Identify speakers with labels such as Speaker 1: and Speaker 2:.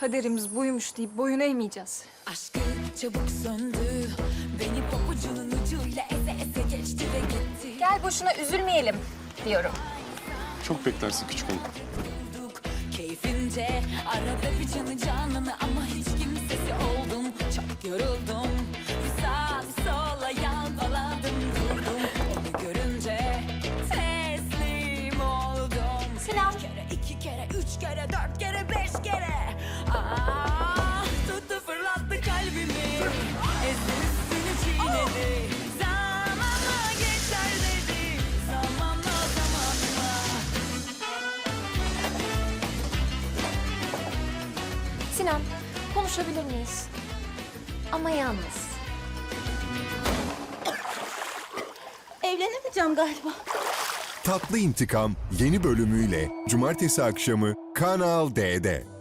Speaker 1: Kaderimiz buymuş deyip boyun eğmeyeceğiz.
Speaker 2: Aşkı çabuk söndü Beni pabucunun ucuyla eze eze geçti ve gitti
Speaker 1: Gel boşuna üzülmeyelim diyorum.
Speaker 3: Çok beklersin küçük hanım.
Speaker 2: Keyfince Arada bir canı canını ama hiç
Speaker 1: Sinan, konuşabilir miyiz? Ama yalnız.
Speaker 4: Evlenemeyeceğim galiba.
Speaker 5: Tatlı İntikam yeni bölümüyle cumartesi akşamı Kanal D'de.